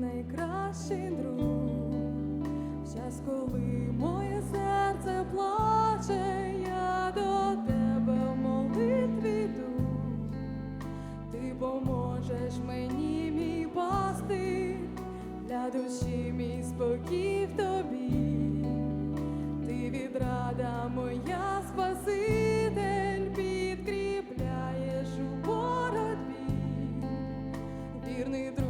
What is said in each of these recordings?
найкращий друг, в час, коли моє серце плаче, я до тебе молитві йду, ти поможеш мені, мій пасти, для душі мій спокій в тобі, ти відрада моя спаситель підкріпляєш у боротьбі, вірний друг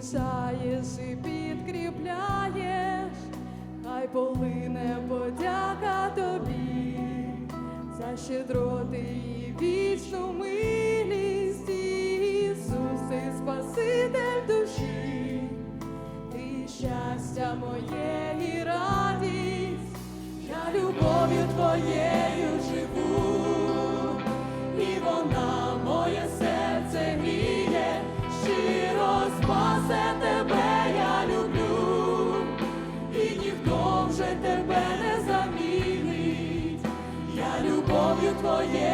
потішаєш і підкріпляєш, хай полине подяка тобі за щедроти і вічну милість, Ісус, ти Спаситель душі. Ти щастя моє і радість, я любов'ю твоєю живу, і вона любов'ю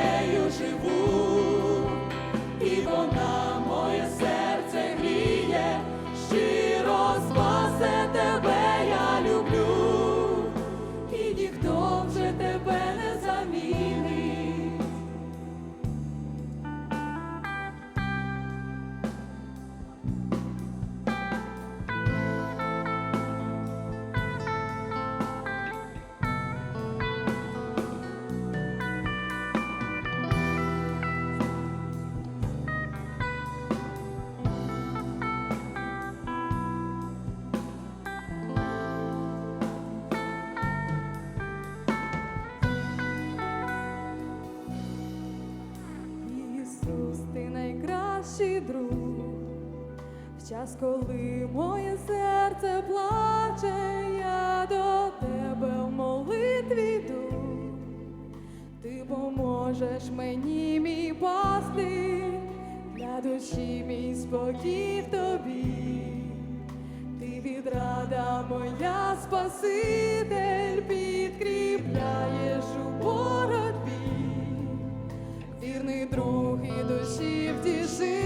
найкращий друг, в час, коли моє серце плаче, я до тебе в молитві йду. Ти поможеш мені, мій пасти, для душі мій спокій в тобі. Ти відрада моя Спаситель, підкріпляєш у боротьбі вірний друг і душі втішитель, я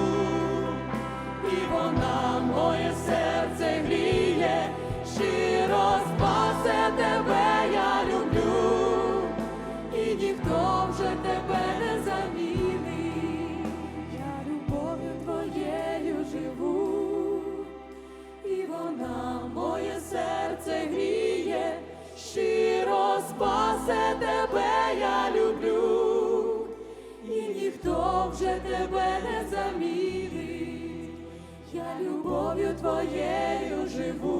любов'ю твоєю живу,